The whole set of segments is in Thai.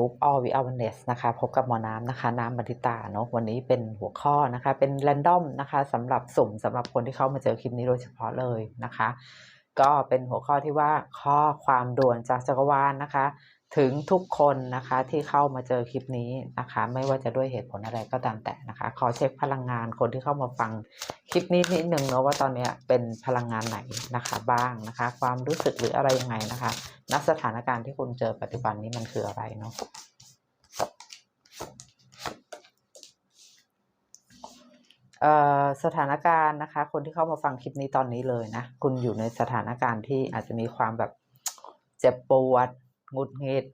าสู่ช่อง YouTube All We Awareness นะคะ พบกับหมอน้ำนะคะ น้ำบันทิตาเนาะวันนี้เป็นหัวข้อนะคะ เป็น random นะคะสำหรับสุ่มสำหรับคนที่เข้ามาเจอคลิปนี้โดยเฉพาะเลยนะคะ ก็เป็นหัวข้อที่ว่าข้อความด่วนจากจักรวาลนะคะ ถึงทุกคนนะคะที่เข้ามาเจอคลิปนี้นะคะ ไม่ว่าจะด้วยเหตุผลอะไรก็ตามแต่นะคะ ขอเช็คพลังงานคนที่เข้ามาฟังคลิปนี้นิดนึงเนาะว่าตอนนี้เป็นพลังงานไหนนะคะบ้างนะคะ ความรู้สึกหรืออะไรยังไงนะคะณสถานการณ์ที่คุณเจอปัจจุบันนี้มันคืออะไรเนาะสถานการณ์นะคะ คนที่เข้ามาฟังคลิปนี้ตอนนี้เลยนะ คุณอยู่ในสถานการณ์ที่อาจจะมีความแบบเจ็บปวด หงุดหงิด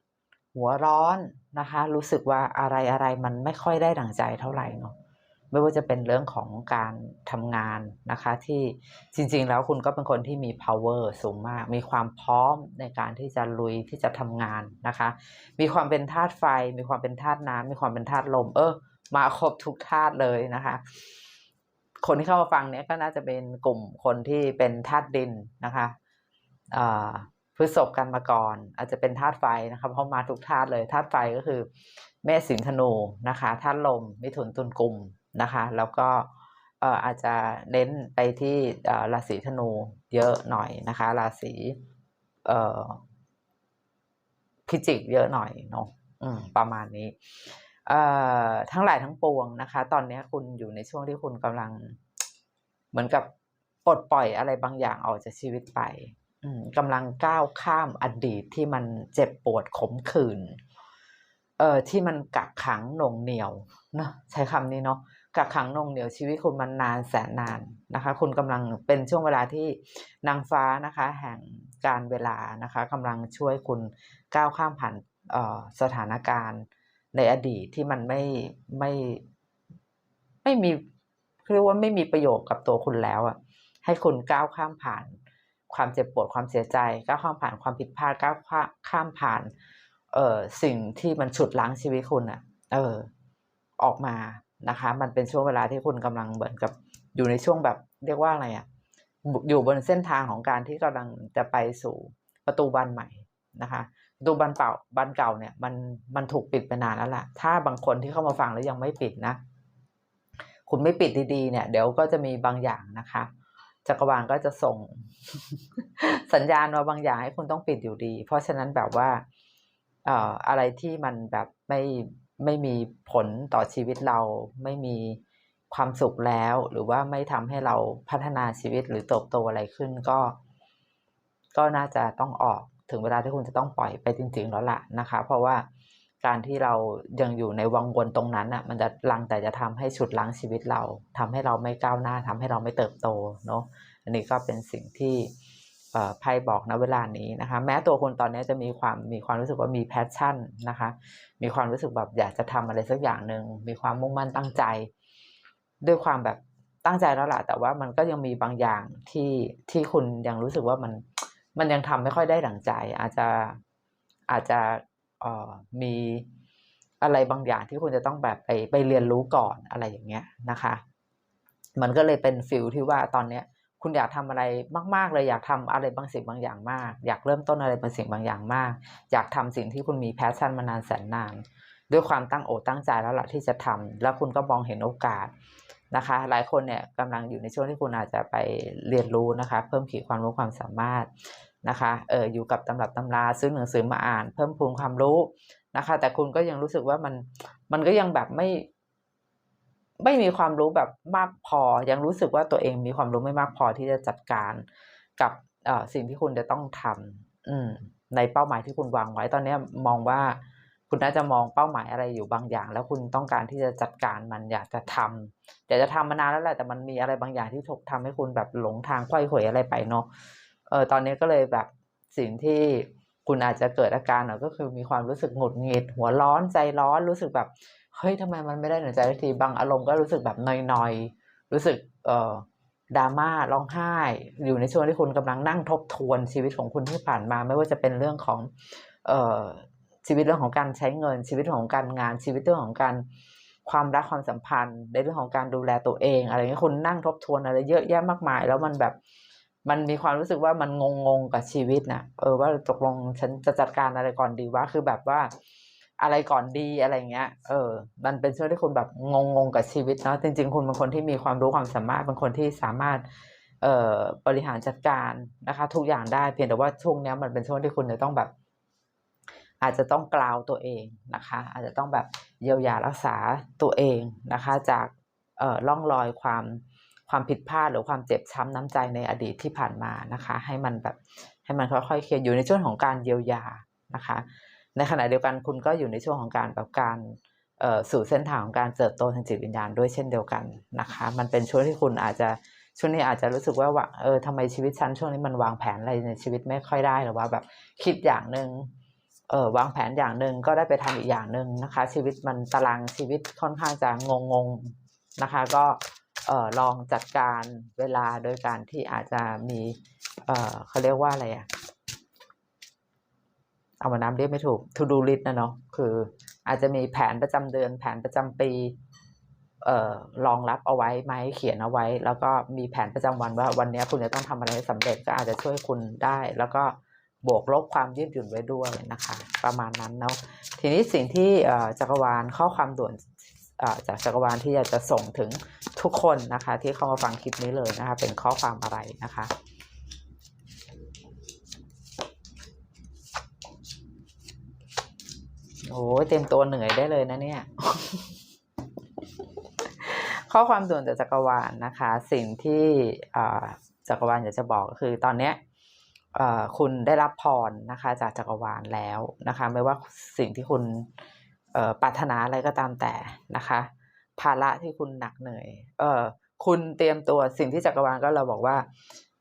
หัวร้อนนะคะ รู้สึกว่าอะไรอะไรมันไม่ค่อยได้ดั่งใจเท่าไหร่เนาะไม่ว่าจะเป็นเรื่องของการทำงานนะคะ ที่จริงๆแล้วคุณก็เป็นคนที่มี power สูงมาก มีความพร้อมในการที่จะลุยที่จะทำงานนะคะ มีความเป็นธาตุไฟ มีความเป็นธาตุน้ำมีความเป็นธาตุลม เออ มาครบทุกธาตุเลยนะคะ คนที่เข้ามาฟังเนี้ยก็น่าจะเป็นกลุ่มคนที่เป็นธาตุดินนะคะอ่า พฤษภกันมาก่อน อาจจะเป็นธาตุไฟนะคะเพราะมาทุกธาตุเลยธาตุไฟก็คือเมษสิงห์ธนูนะคะธาตุลมมิถุนตุลกุมนะคะ แล้วก็เอ่ออาจจะเน้นไปที่ราศีธนูเยอะหน่อยนะคะ ราศีเอ่อพิจิกเยอะหน่อยเนาะอืมประมาณนี้เอ่อทั้งหลายทั้งปวงนะคะ ตอนนี้คุณอยู่ในช่วงที่คุณกำลังเหมือนกับปลดปล่อยอะไรบางอย่างออกจากชีวิตไป กำลังก้าวข้ามอดีตที่มันเจ็บปวดขมขื่นเอ่อที่มันกักขังหน่วงเหนียวนะใช้คำนี้เนาะกักขังหน่วงเหนียวชีวิตคุณมันนานแสนนานนะคะ คุณกำลังเป็นช่วงเวลาที่นางฟ้านะคะ แห่งการเวลานะคะกำลังช่วยคุณก้าวข้ามผ่านออสถานการณ์ในอดีตที่มันไม่ไม่ไม่มีเรียกว่าไม่มีประโยชน์กับตัวคุณแล้วอะให้คุณก้าวข้ามผ่าน ความเจ็บปวดความเสียใจก้าวข้ามผ่านความผิดพลาดก้าวข้ามผ่าน เอ่อสิ่งที่มันฉุดล้างชีวิตคุณอะเออ ออกมานะคะ มันเป็นช่วงเวลาที่คุณกำลังเหมือนกับอยู่ในช่วงแบบเรียกว่าอะไรอะอยู่บนเส้นทางของการที่กำลังจะไปสู่ประตูบานใหม่นะคะดูบันเก่าบันเก่าเนี่ย มันมันถูกปิดไปนานแล้วล่ะ ถ้าบางคนที่เข้ามาฟังแล้วยังไม่ปิดนะ คุณไม่ปิดดีๆเนี่ย เดี๋ยวก็จะมีบางอย่างนะคะ จักรวาลก็จะส่ง สัญญาณมาบางอย่างให้คุณต้องปิดอยู่ดี เพราะฉะนั้นแบบว่าเอ่ออะไรที่มันแบบไม่ไม่มีผลต่อชีวิตเราไม่มีความสุขแล้ว หรือว่าไม่ทำให้เราพัฒนาชีวิตหรือเติบโตอะไรขึ้นก็ ก็น่าจะต้องออกถึงเวลาที่คุณจะต้องปล่อยไปจริง ๆ แล้วล่ะนะคะ เพราะว่า การที่เรายังอยู่ในวังวนตรงนั้นอะมันจะลังแต่จะทำให้ฉุดล้างชีวิตเราทำให้เราไม่ก้าวหน้าทำให้เราไม่เติบโตเนาะอันนี้ก็เป็นสิ่งที่ไพ่บอกนะเวลานี้นะคะ แม้ตัวคุณตอนนี้จะมีความมีความรู้สึกว่ามีแพชชั่นนะคะ มีความรู้สึกแบบอยากจะทำอะไรสักอย่างหนึ่งมีความมุ่งมั่นตั้งใจ ด้วยความแบบตั้งใจแล้วล่ะแต่ว่ามันก็ยังมีบางอย่างที่ที่คุณยังรู้สึกว่ามันมันยังทำไม่ค่อยได้ดั่งใจ อาจจะอาจจะ มีอะไรบางอย่างที่คุณจะต้องแบบไปไปเรียนรู้ก่อนอะไรอย่างเงี้ยนะคะ มันก็เลยเป็นฟิลที่ว่าตอนเนี้ยคุณอยากทำอะไรมากๆเลยอยากทำอะไรบางสิ่งบางอย่างมาก อยากเริ่มต้นอะไรบางสิ่งบางอย่างมาก อยากทำสิ่งที่คุณมีแพชชั่นมานานแสนนาน ด้วยความตั้งอกตั้งใจแล้วล่ะที่จะทำแล้วคุณก็มองเห็นโอกาสนะคะ หลายคนเนี่ยกำลังอยู่ในช่วงที่คุณอาจจะไปเรียนรู้นะคะ เพิ่มขีดความรู้ความสามารถ นะคะเอออยู่กับตำรับตำราซื้อหนังสือมาอ่าน เพิ่มพูนความรู้นะคะ แต่คุณก็ยังรู้สึกว่ามันมันก็ยังแบบไม่ไม่มีความรู้แบบมากพอ ยังรู้สึกว่าตัวเองมีความรู้ไม่มากพอที่จะจัดการกับเอ่อสิ่งที่คุณจะต้องทำอืมในเป้าหมายที่คุณวางไว้ตอนนี้มองว่าคุณน่าจะมองเป้าหมายอะไรอยู่บางอย่าง แล้วคุณต้องการที่จะจัดการมันอยากจะทำอยากจะทำมานานแล้วแหละแต่มันมีอะไรบางอย่างที่ถูกทำให้คุณแบบหลงทางไขว้เขวอะไรไปเนาะ เออตอนนี้ก็เลยแบบสิ่งที่คุณอาจจะเกิดอาการเนอะก็คือมีความรู้สึกหงุดหงิด หัวร้อนใจร้อนรู้สึกแบบเฮ้ยทำไมมันไม่ได้หนใจสักทีบางอารมณ์ก็รู้สึกแบบนอยๆ รู้สึกเอ่อดราม่าร้องไห้ อยู่ในช่วงที่คุณกำลังนั่งทบทวนชีวิตของคุณที่ผ่านมา ไม่ว่าจะเป็นเรื่องของเอ่อชีวิตเรื่องของการใช้เงิน ชีวิตของการงานชีวิตเรื่องของการความรักความสัมพันธ์ในเรื่องของการดูแลตัวเอง อะไรเงี้ยคุณนั่งทบทวนอะไรเยอะแยะมากมาย แล้วมันแบบ มันมีความรู้สึกว่ามันงงๆกับชีวิตนะเออว่าตกลงฉันจะจัดการอะไรก่อนดีวะคือแบบว่า อะไรก่อนดีอะไรเงี้ย เออ มันเป็นช่วงที่คุณแบบงงๆกับชีวิตเนาะจริง ๆ คุณเป็นคนที่มีความรู้ความสามารถเป็นคนที่สามารถ เอ่อบริหารจัดการนะคะ ทุกอย่างได้เพียงแต่ว่าช่วงเนี้ยมันเป็นช่วงที่คุณจะต้องแบบ อาจจะต้องกล่าวตัวเองนะคะ อาจจะต้องแบบเยียวยารักษาตัวเองนะคะ จากเอ่อร่องรอยความ ความผิดพลาดหรือความเจ็บช้ำน้ำใจในอดีตที่ผ่านมานะคะ ให้มันแบบให้มันค่อยๆเคลียร์อยู่ในช่วงของการเยียวยานะคะ ในขณะเดียวกันคุณก็อยู่ในช่วงของการแบบการสู่เส้นทางของการเติบโตทางจิตวิญญาณด้วยเช่นเดียวกันนะคะ มันเป็นช่วงที่คุณอาจจะช่วงนี้อาจจะรู้สึกว่าว่าเออทำไมชีวิตฉันช่วงนี้มันวางแผนอะไรในชีวิตไม่ค่อยได้หรือว่าแบบคิดอย่างหนึ่งเออวางแผนอย่างหนึ่งก็ได้ไปทำอีกอย่างหนึ่งนะคะ ชีวิตมันตารางชีวิตค่อนข้างจะงงงๆนะคะ ก็ ลองจัดการเวลาโดยการที่อาจจะมีเออเขาเรียกว่าอะไรอะเอามาน้ำเรียกไม่ถูก to do list นะเนาะคืออาจจะมีแผนประจำเดือน แผนประจำปีเอ่อรองรับเอาไว้ไหมเขียนเอาไว้ แล้วก็มีแผนประจำวันว่าวันนี้คุณจะต้องทำอะไรให้สำเร็จก็อาจจะช่วยคุณได้ แล้วก็บวกลบความยืดหยุ่นไว้ด้วยนะคะ ประมาณนั้นเนาะทีนี้สิ่งที่จักรวาลข้อความด่วน จากจักรวาลที่อยากจะส่งถึงทุกคนนะคะ ที่เข้ามาฟังคลิปนี้เลยนะคะ เป็นข้อความอะไรนะคะโอ้ยเต็มตัวเหนื่อยได้เลยนะเนี่ย ข้อความด่วนจากจักรวาลนะคะ สิ่งที่จักรวาลอยากจะบอกก็คือตอนเนี้ยคุณได้รับพรนะคะ จากจักรวาลแล้วนะคะ ไม่ว่าสิ่งที่คุณ ปรารถนาอะไรก็ตามแต่นะคะ ภาระที่คุณหนักเหนื่อยเออคุณเตรียมตัวสิ่งที่จักรวาลก็เราบอกว่า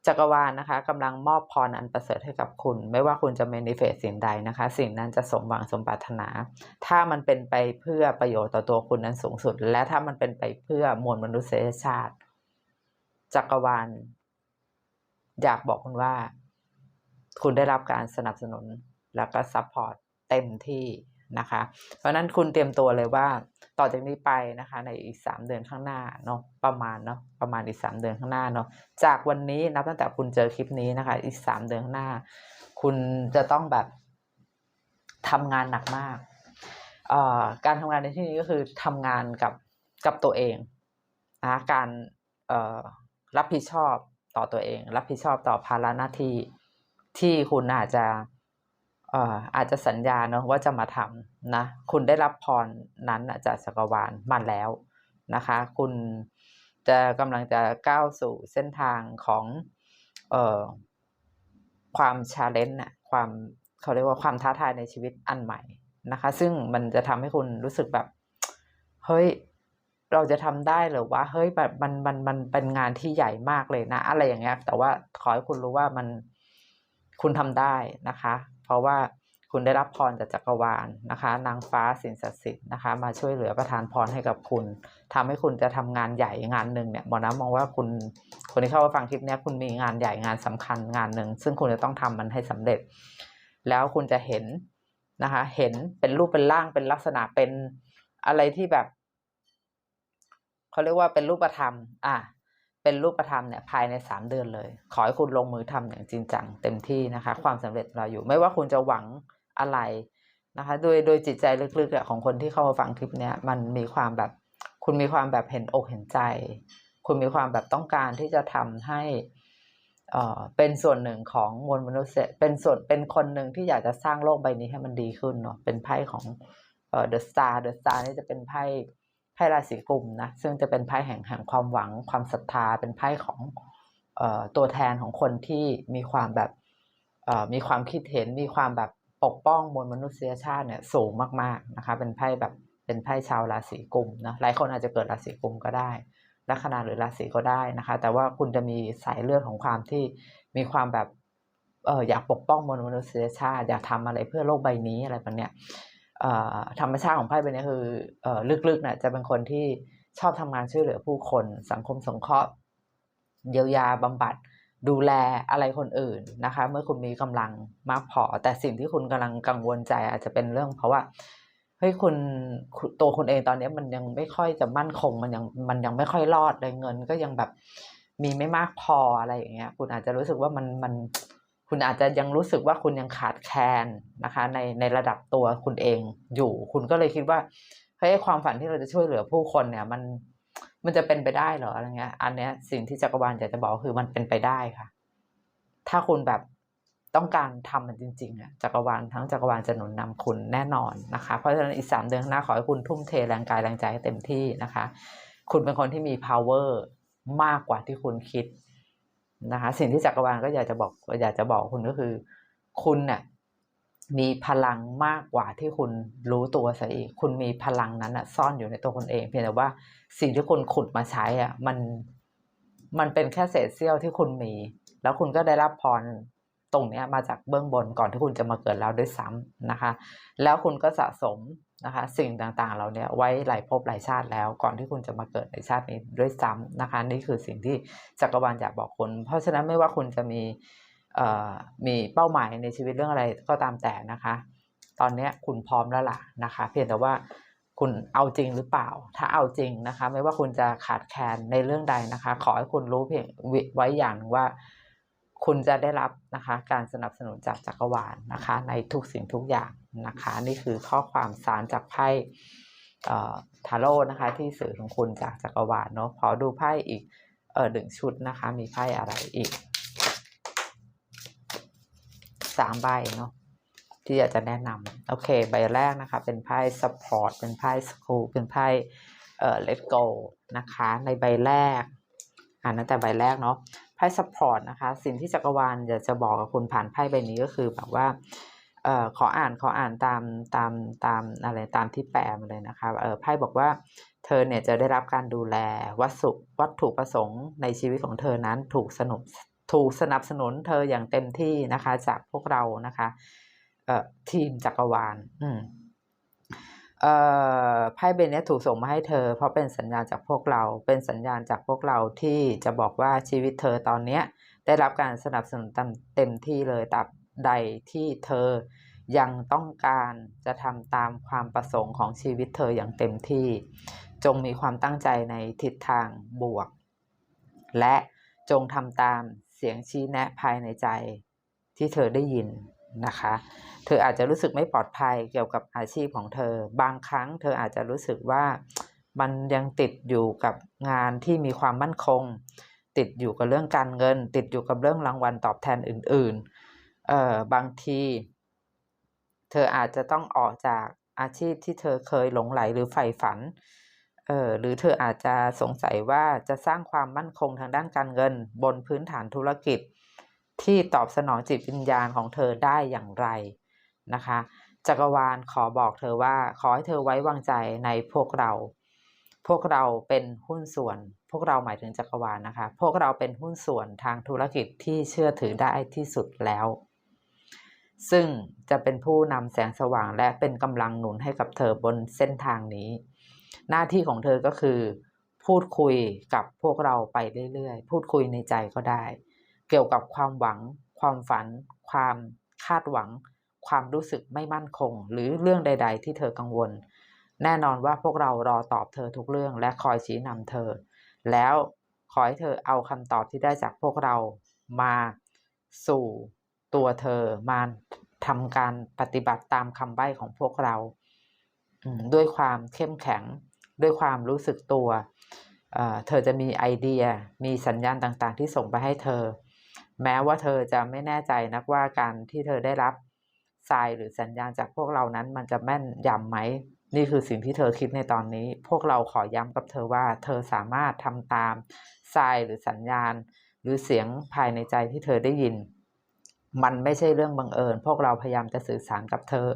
จักรวาลนะคะกำลังมอบพรอันประเสริฐให้กับคุณ ไม่ว่าคุณจะ manifest สิ่งใดนะคะ สิ่งนั้นจะสมหวังสมปรารถนา ถ้ามันเป็นไปเพื่อประโยชน์ต่อตัวคุณนั้นสูงสุด และถ้ามันเป็นไปเพื่อมวลมนุษยชาติ จักรวาล อยากบอกคุณว่า คุณได้รับการสนับสนุนแล้วก็ซัพพอร์ตเต็มที่ นะคะ เพราะนั้นคุณเตรียมตัวเลยว่าต่อจากนี้ไปนะคะในอีกสามเดือนข้างหน้าเนาะประมาณเนาะประมาณอีกสามเดือนข้างหน้าเนาะจากวันนี้นับตั้งแต่คุณเจอคลิปนี้นะคะ อีกสามเดือนข้างหน้า คุณจะต้องแบบทำงานหนักมากการทำงานในที่นี้ก็คือทำงานกับกับตัวเองนะการรับผิดชอบต่อตัวเอง รับผิดชอบต่อภาระหน้าที่ที่คุณอาจจะ อาจจะสัญญาเนอะว่าจะมาทำนะ คุณได้รับพรนั้นจากจักรวาลมาแล้วนะคะ คุณจะกำลังจะก้าวสู่เส้นทางของเอ่อความชาเลนจ์น่ะความเขาเรียกว่าความท้าทายในชีวิตอันใหม่นะคะ ซึ่งมันจะทำให้คุณรู้สึกแบบ เฮ้ย เราจะทำได้หรือว่าเฮ้ยแบบมันมันมันเป็นงานที่ใหญ่มากเลยนะ อะไรอย่างเงี้ย แต่ว่าขอให้คุณรู้ว่ามันคุณทำได้นะคะ เพราะว่าคุณได้รับพรจากจักรวาลนะคะ นางฟ้าสิ่งศักดิ์สิทธิ์นะคะ มาช่วยเหลือประทานพรให้กับคุณทำให้คุณจะทำงานใหญ่งานหนึ่งเนี่ยหมอน้ำมองว่าคุณคนที่เข้ามาฟังคลิปนี้คุณมีงานใหญ่งานสำคัญงานหนึ่งซึ่งคุณจะต้องทำมันให้สำเร็จ แล้วคุณจะเห็นนะคะ เห็นเป็นรูปเป็นร่างเป็นลักษณะเป็นอะไรที่แบบเขาเรียกว่าเป็นรูปธรรม อะ เป็นรูปธรรมเนี่ยภายในสามเดือนเลย ขอให้คุณลงมือทำอย่างจริงจังเต็มที่นะคะ ความสำเร็จเราอยู่ไม่ว่าคุณจะหวังอะไรนะคะโดยโดยจิตใจลึกๆของคนที่เข้ามาฟังคลิปเนี้ยมันมีความแบบคุณมีความแบบเห็นอกเห็นใจ คุณมีความแบบต้องการที่จะทำให้เอ่อเป็นส่วนหนึ่งของมวลมนุษย์เป็นส่วนเป็นคนหนึ่งที่อยากจะสร้างโลกใบนี้ให้มันดีขึ้นเนาะเป็นไพ่ของเอ่อ The Star The Star นี่จะเป็นไพ่ ไพ่ราศีกุมนะซึ่งจะเป็นไพ่แห่งแห่งความหวังความศรัทธาเป็นไพ่ของออตัวแทนของคนที่มีความแบบมีความคิดเห็นมีความแบบปกป้องมวลมนุษยชาติเนี่ยสูงมากๆนะคะเป็นไพ่แบบเป็นไพ่ชาวราศีกุมนะหลายคนอาจจะเกิดราศีกุมก็ได้ลัคนาหรือราศีก็ได้นะคะ แต่ว่าคุณจะมีสายเลือดของความที่มีความแบบเอออยากปกป้องมวลมนุษยชาติอยากทำอะไรเพื่อโลกใบนี้อะไรแบบเนี้ย ธรรมชาติของไพ่ใบนี้คืออลึกๆนี่ยจะเป็นคนที่ชอบทำงานช่วยเหลือผู้คนสังคมสงเคราะห์เยียวยาบำบัดดูแลอะไรคนอื่นนะคะ เมื่อคุณมีกำลังมากพอ แต่สิ่งที่คุณกำลังกังวลใจอาจจะเป็นเรื่องเพราะว่าเฮ้ยคุณคุณตัวคุณเองตอนนี้มันยังไม่ค่อยจะมั่นคง มันยังมันยังไม่ค่อยรอดเลยเงิน ก็ยังแบบมีไม่มากพออะไรอย่างเงี้ย คุณอาจจะรู้สึกว่ามันมัน คุณอาจจะยังรู้สึกว่าคุณยังขาดแคลนนะคะ ในในระดับตัวคุณเองอยู่ คุณก็เลยคิดว่าเฮ้ยความฝันที่เราจะช่วยเหลือผู้คนเนี่ย มันมันจะเป็นไปได้เหรออะไรเงี้ย อันเนี้ยสิ่งที่จักรวาลอยากจะบอกคือมันเป็นไปได้ค่ะ ถ้าคุณแบบต้องการทำมันจริงๆอะจักรวาลทั้งจักรวาลจะหนุนนำคุณแน่นอนนะคะ เพราะฉะนั้นอีกสามเดือนข้างหน้าขอให้คุณทุ่มเทแรงกายแรงใจให้เต็มที่นะคะ คุณเป็นคนที่มี power มากกว่าที่คุณคิด นะคะสิ่งที่จักรวาลก็อยากจะบอกอยากจะบอกคุณก็คือ คุณเนี่ยมีพลังมากกว่าที่คุณรู้ตัวซะอีก คุณมีพลังนั้นอะซ่อนอยู่ในตัวคุณเอง เพียงแต่ว่าสิ่งที่คุณขุดมาใช้อะมันมันเป็นแค่เศษเสี้ยวที่คุณมี แล้วคุณก็ได้รับพรตรงเนี้ยมาจากเบื้องบนก่อนที่คุณจะมาเกิดแล้วด้วยซ้ำนะคะ แล้วคุณก็สะสม นะคะสิ่งต่างๆเราเนี้ยไว้หลายภพหลายชาติแล้ว ก่อนที่คุณจะมาเกิดในชาตินี้ด้วยซ้ำนะคะนี่คือสิ่งที่จักรวาลอยากบอกคุณ เพราะฉะนั้นไม่ว่าคุณจะมีเอ่อมีเป้าหมายในชีวิตเรื่องอะไรก็ตามแต่นะคะ ตอนนี้คุณพร้อมแล้วล่ะนะคะ เพียงแต่ว่าคุณเอาจริงหรือเปล่า ถ้าเอาจริงนะคะ ไม่ว่าคุณจะขาดแคลนในเรื่องใดนะคะ ขอให้คุณรู้เพียงไว้อย่างว่า คุณจะได้รับนะคะการสนับสนุนจากจักรวาลนะคะ ในทุกสิ่งทุกอย่างนะคะ นี่คือข้อความสารจากไพ่ทาโร่นะคะ ที่สื่อของคุณจากจักรวาลเนาะขอดูไพ่อีกเออหนึ่งชุดนะคะ มีไพ่อะไรอีกสามใบเนาะที่อยากจะแนะนำโอเค ใบแรกนะคะ เป็นไพ่ support เป็นไพ่ school เป็นไพ่เอ่อ let go นะคะ ในใบแรกอ่านตั้งแต่ใบแรกเนาะ ไพ่ support นะคะ สิ่งที่จักรวาลอยากจะบอกกับคุณผ่านไพ่ใบนี้ก็คือแบบว่าเอ่อขออ่านขออ่านตามตามตามอะไรตามที่แปลมาเลยนะคะเออไพ่บอกว่าเธอเนี่ยจะได้รับการดูแลวัตถุวัตถุประสงค์ในชีวิตของเธอนั้นถูกสนุบถูกสนับสนุนเธออย่างเต็มที่นะคะ จากพวกเรานะคะเอ่อทีมจักรวาล อืม ไพ่ใบนี้ถูกส่งมาให้เธอ เพราะเป็นสัญญาณจากพวกเรา เป็นสัญญาณจากพวกเราที่จะบอกว่าชีวิตเธอตอนเนี้ยได้รับการสนับสนุนเต็มที่เลยตราบใดที่เธอยังต้องการจะทำตามความประสงค์ของชีวิตเธออย่างเต็มที่ จงมีความตั้งใจในทิศทางบวก และจงทำตามเสียงชี้แนะภายในใจที่เธอได้ยิน นะคะ เธออาจจะรู้สึกไม่ปลอดภัยเกี่ยวกับอาชีพของเธอ บางครั้งเธออาจจะรู้สึกว่ามันยังติดอยู่กับงานที่มีความมั่นคง ติดอยู่กับเรื่องการเงิน ติดอยู่กับเรื่องรางวัลตอบแทนอื่นๆเอ่อบางที เธออาจจะต้องออกจากอาชีพที่เธอเคยหลงไหลหรือใฝ่ฝันเออหรือเธออาจจะสงสัยว่าจะสร้างความมั่นคงทางด้านการเงิน บนพื้นฐานธุรกิจ ที่ตอบสนองจิตวิญญาณของเธอได้อย่างไรนะคะ จักรวาลขอบอกเธอว่า ขอให้เธอไว้วางใจในพวกเรา พวกเราเป็นหุ้นส่วน พวกเราหมายถึงจักรวาลนะคะ พวกเราเป็นหุ้นส่วนทางธุรกิจที่เชื่อถือได้ที่สุดแล้ว ซึ่งจะเป็นผู้นำแสงสว่างและเป็นกำลังหนุนให้กับเธอบนเส้นทางนี้ หน้าที่ของเธอก็คือ พูดคุยกับพวกเราไปเรื่อยๆ พูดคุยในใจก็ได้ เกี่ยวกับความหวัง ความฝัน ความคาดหวัง ความรู้สึกไม่มั่นคง หรือเรื่องใด ๆ ที่เธอกังวล แน่นอนว่าพวกเรารอตอบเธอทุกเรื่อง และคอยชี้นำเธอ แล้วขอให้เธอเอาคำตอบที่ได้จากพวกเรามาสู่ตัวเธอมาทำการปฏิบัติตามคำใบ้ของพวกเรา ด้วยความเข้มแข็ง ด้วยความรู้สึกตัว เธอจะมีไอเดีย มีสัญญาณต่างๆ ที่ส่งไปให้เธอ แม้ว่าเธอจะไม่แน่ใจนักว่าการที่เธอได้รับทรายหรือสัญญาณจากพวกเรานั้นมันจะแม่นยำไหม นี่คือสิ่งที่เธอคิดในตอนนี้ พวกเราขอย้ำกับเธอว่า เธอสามารถทำตามทรายหรือสัญญาณ หรือเสียงภายในใจที่เธอได้ยิน มันไม่ใช่เรื่องบังเอิญ พวกเราพยายามจะสื่อสารกับเธอ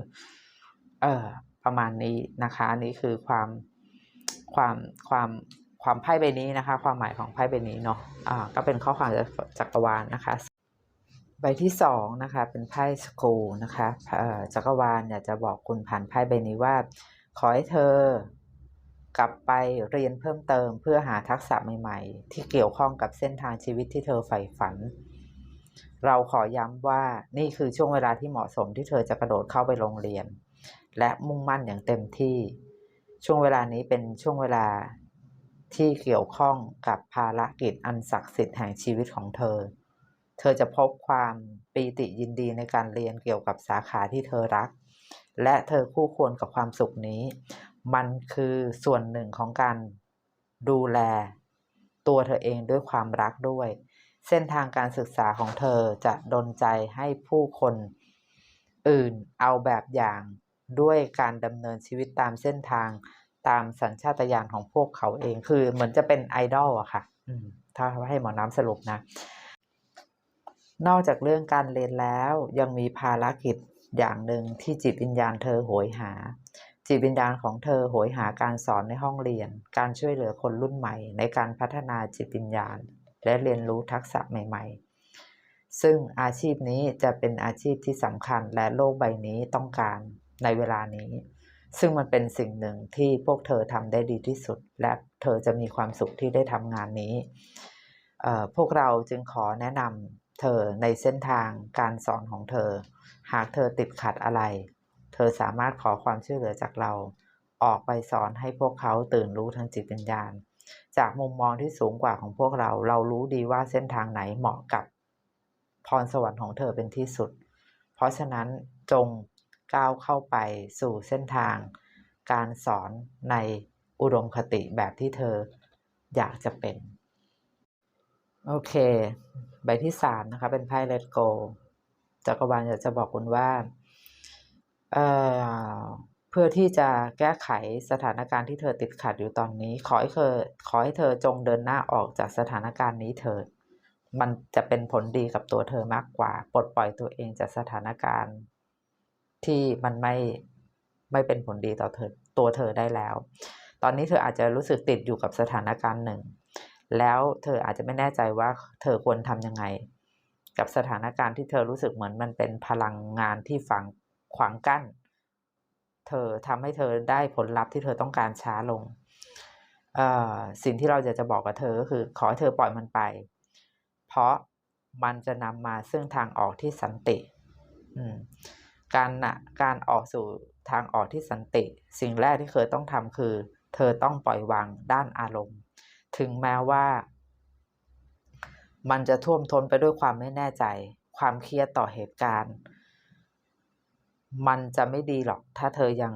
เออประมาณนี้นะคะนนี้คือความความความ ความไพ่ใบนี้นะคะ ความหมายของไพ่ใบนี้เนาะอ่าก็เป็นข้อความจากจักรวาลนะคะ ใบที่สองนะคะเป็นไพ่สกูนะคะอ่อจักรวาลอยากจะบอกคุณผ่านไพ่ใบนี้ว่า ขอให้เธอกลับไปเรียนเพิ่มเติมเพื่อหาทักษะใหม่ ๆ ที่เกี่ยวข้องกับเส้นทางชีวิตที่เธอใฝ่ฝัน เราขอย้ำว่านี่คือช่วงเวลาที่เหมาะสมที่เธอจะกระโดดเข้าไปโรงเรียน และมุ่งมั่นอย่างเต็มที่ ช่วงเวลานี้เป็นช่วงเวลา ที่เกี่ยวข้องกับภารกิจอันศักดิ์สิทธิ์แห่งชีวิตของเธอ เธอจะพบความปีติยินดีในการเรียนเกี่ยวกับสาขาที่เธอรัก และเธอคู่ควรกับความสุขนี้ มันคือส่วนหนึ่งของการดูแล ตัวเธอเองด้วยความรักด้วย เส้นทางการศึกษาของเธอจะดลใจให้ผู้คน อื่นเอาแบบอย่างด้วยการดำเนินชีวิตตามเส้นทาง ตามสัญชาตญาณของพวกเขาเองคือเหมือนจะเป็นไอดอลอะค่ะถ้าให้หมอน้ำสรุปนะ นอกจากเรื่องการเรียนแล้วยังมีภารกิจอย่างหนึ่งที่จิตวิญญาณเธอโหยหา จิตวิญญาณของเธอโหยหาการสอนในห้องเรียน การช่วยเหลือคนรุ่นใหม่ ในการพัฒนาจิตวิญญาณ และเรียนรู้ทักษะใหม่ๆ ซึ่งอาชีพนี้จะเป็นอาชีพที่สำคัญและโลกใบนี้ต้องการในเวลานี้ ซึ่งมันเป็นสิ่งหนึ่งที่พวกเธอทำได้ดีที่สุด และเธอจะมีความสุขที่ได้ทำงานนี้ พวกเราจึงขอแนะนำเธอในเส้นทางการสอนของเธอ หากเธอติดขัดอะไร เธอสามารถขอความช่วยเหลือจากเรา ออกไปสอนให้พวกเขาตื่นรู้ทางจิตวิญญาณ จากมุมมองที่สูงกว่าของพวกเรา เรารู้ดีว่าเส้นทางไหนเหมาะกับพรสวรรค์ของเธอเป็นที่สุด เพราะฉะนั้นจง ก้าวเข้าไปสู่เส้นทาง การสอนในอุดมคติแบบที่เธออยากจะเป็น โอเค ใบที่สามนะคะ เป็นไพ่ Let Go จักรวาลอยากจะบอกคุณว่าเเพื่อที่จะแก้ไขสถานการณ์ที่เธอติดขัดอยู่ตอนนี้ ขอให้เธอขอให้เธอจงเดินหน้าออกจากสถานการณ์นี้เถิดมันจะเป็นผลดีกับตัวเธอมากกว่า ปลดปล่อยตัวเองจากสถานการณ์ ที่มันไม่ไม่เป็นผลดีต่อเธอตัวเธอได้แล้ว ตอนนี้เธออาจจะรู้สึกติดอยู่กับสถานการณ์หนึ่ง แล้วเธออาจจะไม่แน่ใจว่าเธอควรทำยังไง กับสถานการณ์ที่เธอรู้สึกเหมือนมันเป็นพลังงานที่ฝังขวางกั้น เธอทำให้เธอได้ผลลัพธ์ที่เธอต้องการช้าลงเอ่อสิ่งที่เราจะจะบอกกับเธอก็คือขอให้เธอปล่อยมันไป เพราะมันจะนำมาซึ่งทางออกที่สันติ อืม การนะการออกสู่ทางออกที่สันติ สิ่งแรกที่เธอต้องทำคือ เธอต้องปล่อยวางด้านอารมณ์ ถึงแม้ว่า มันจะท่วมท้นไปด้วยความไม่แน่ใจ ความเครียดต่อเหตุการณ์ มันจะไม่ดีหรอก ถ้าเธอยัง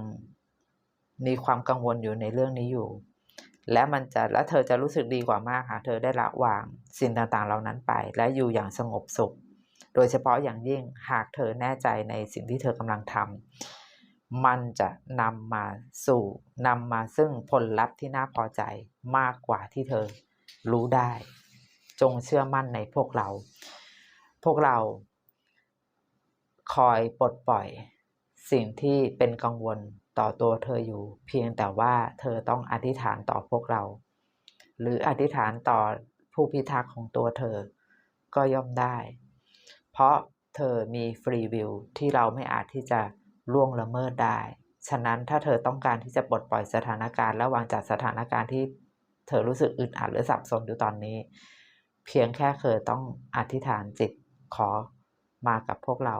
มีความกังวลอยู่ในเรื่องนี้อยู่ และมันจะและเธอจะรู้สึกดีกว่ามากหากเธอได้ละวางสิ่งต่างๆ เหล่านั้นไป และอยู่อย่างสงบสุข โดยเฉพาะอย่างยิ่งหากเธอแน่ใจในสิ่งที่เธอกำลังทำมันจะนำมาสู่นำมาซึ่งผลลัพธ์ที่น่าพอใจมากกว่าที่เธอรู้ได้ จงเชื่อมั่นในพวกเรา พวกเราคอยปลดปล่อย สิ่งที่เป็นกังวลต่อตัวเธออยู่ เพียงแต่ว่าเธอต้องอธิษฐานต่อพวกเรา หรืออธิษฐานต่อผู้พิทักษ์ของตัวเธอก็ย่อมได้ เพราะเธอมีฟรีวิวที่เราไม่อาจที่จะล่วงละเมิดได้ ฉะนั้นถ้าเธอต้องการที่จะปลดปล่อยสถานการณ์และวางจากสถานการณ์ที่เธอรู้สึกอึดอัดหรือสับสนอยู่ตอนนี้ เพียงแค่เธอต้องอธิษฐานจิตขอมากับพวกเรา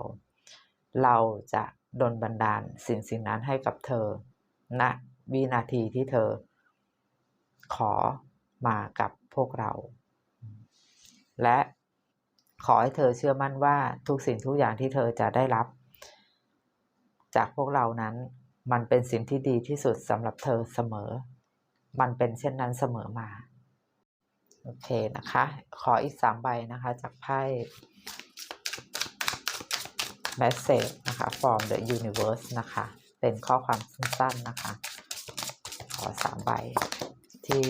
เราจะดลบันดาลสิ่งสิ่งนั้นให้กับเธอณนะวินาทีที่เธอ ขอมากับพวกเรา และ ขอให้เธอเชื่อมั่นว่าทุกสิ่งทุกอย่างที่เธอจะได้รับ จากพวกเรานั้น มันเป็นสิ่งที่ดีที่สุดสำหรับเธอเสมอ มันเป็นเช่นนั้นเสมอมา โอเคนะคะ ขออีกสามใบนะคะ จากไพ่ message นะคะ from the universe นะคะ เป็นข้อความสั้นๆนะคะ ขอสามใบที่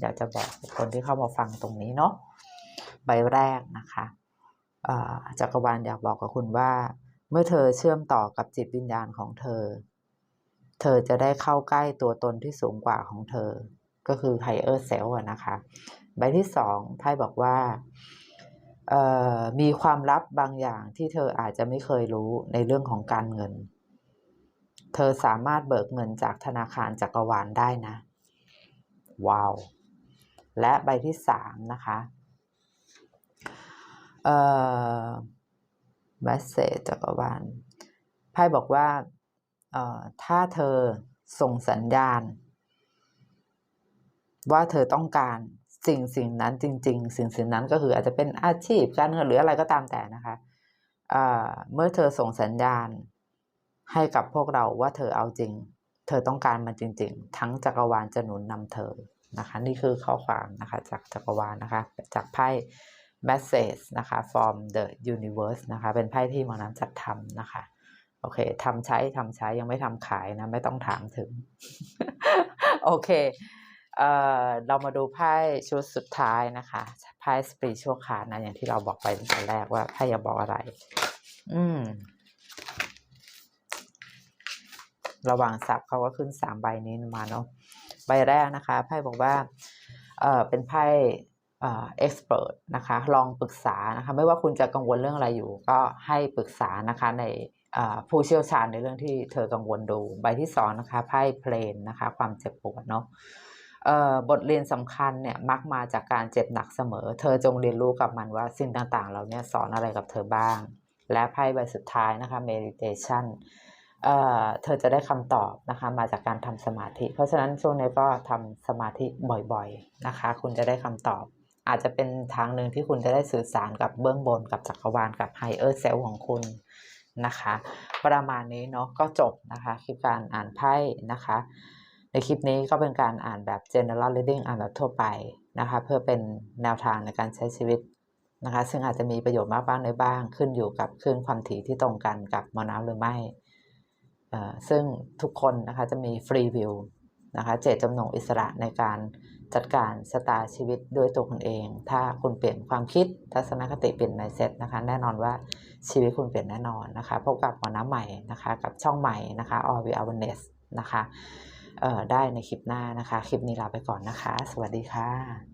อยากจะบอกคนที่เข้ามาฟังตรงนี้เนาะใบแรกนะคะ จักรวาลอยากบอกกับคุณว่า เมื่อเธอเชื่อมต่อกับจิตวิญญาณของเธอ เธอจะได้เข้าใกล้ตัวตนที่สูงกว่าของเธอ ก็คือ higher self นะคะ ใบที่สองไพ่บอกว่ามีความลับบางอย่างที่เธออาจจะไม่เคยรู้ในเรื่องของการเงิน เธอสามารถเบิกเงินจากธนาคารจักรวาลได้นะ ว้าว และใบที่สามนะคะ เอ่อ message จักรวาลไพ่บอกว่าเอ่อถ้าเธอส่งสัญญาณ ว่าเธอต้องการสิ่งสิ่งนั้นจริง ๆ สิ่งสิ่งนั้นก็คืออาจจะเป็นอาชีพการเงินหรืออะไรก็ตามแต่นะคะอ่าเมื่อเธอส่งสัญญาณ ให้กับพวกเราว่าเธอเอาจริง เธอต้องการมันจริง ๆ ทั้งจักรวาลจะหนุนนำเธอนะคะ นี่คือข้อความนะคะ จากจักรวาลนะคะ จากไพ่ message นะคะ from the universe นะคะ เป็นไพ่ที่หมอน้ำจัดทำนะคะ โอเคทำใช้ทำใช้ยังไม่ทำขายนะ ไม่ต้องถามถึง โอเคเอ่อเรามาดูไพ่ชุดสุดท้ายนะคะไพ่ spiritual card นะ อย่างที่เราบอกไปตั้งแต่แรกว่าไพ่จะบอกอะไร อืม ระหว่างสับเขาก็ขึ้นสามใบนี้มาเนาะใบแรกนะคะไพ่บอกว่า เอ่อเป็นไพ่ เอ่อ expert นะคะลองปรึกษานะคะไม่ว่าคุณจะกังวลเรื่องอะไรอยู่ ก็ให้ปรึกษานะคะในผู้เชี่ยวชาญในเรื่องที่เธอกังวลดู ใบที่สองนะคะไพ่เพลนนะคะความเจ็บปวดเนาะบทเรียนสำคัญเนี่ยมักมาจากการเจ็บหนักเสมอ เธอจงเรียนรู้กับมันว่าสิ่งต่างๆเราเนี่ยสอนอะไรกับเธอบ้าง และไพ่ใบสุดท้ายนะคะ meditation เเธอจะได้คำตอบนะคะมาจากการทำสมาธิ เพราะฉะนั้นช่วงนี้ก็ทำสมาธิบ่อยๆนะคะ คุณจะได้คำตอบ อาจจะเป็นทางหนึ่งที่คุณจะได้สื่อสารกับเบื้องบนกับจักรวาลกับ higher self ของคุณนะคะ ประมาณนี้เนาะก็จบนะคะคลิปการอ่านไพ่นะคะ ในคลิปนี้ก็เป็นการอ่านแบบ general reading อ่านแบบทั่วไปนะคะ เพื่อเป็นแนวทางในการใช้ชีวิตนะคะ ซึ่งอาจจะมีประโยชน์มากบ้างน้อยบ้าง ขึ้นอยู่กับคลื่นความถี่ที่ตรงกันกับมอน้ำหรือไม่เอ่อซึ่งทุกคนนะคะจะมีฟรีวิวนะคะเจตจำนงอิสระในการ จัดการสตาร์ชีวิตด้วยตัวคุณเอง ถ้าคุณเปลี่ยนความคิดทัศนคติเปลี่ยน mindset นะคะ แน่นอนว่าชีวิตคุณเปลี่ยนแน่นอนนะคะ พบกับหมอน้ำใหม่นะคะ กับช่องใหม่นะคะ All We Awareness นะคะได้ในคลิปหน้านะคะ คลิปนี้ลาไปก่อนนะคะ สวัสดีค่ะ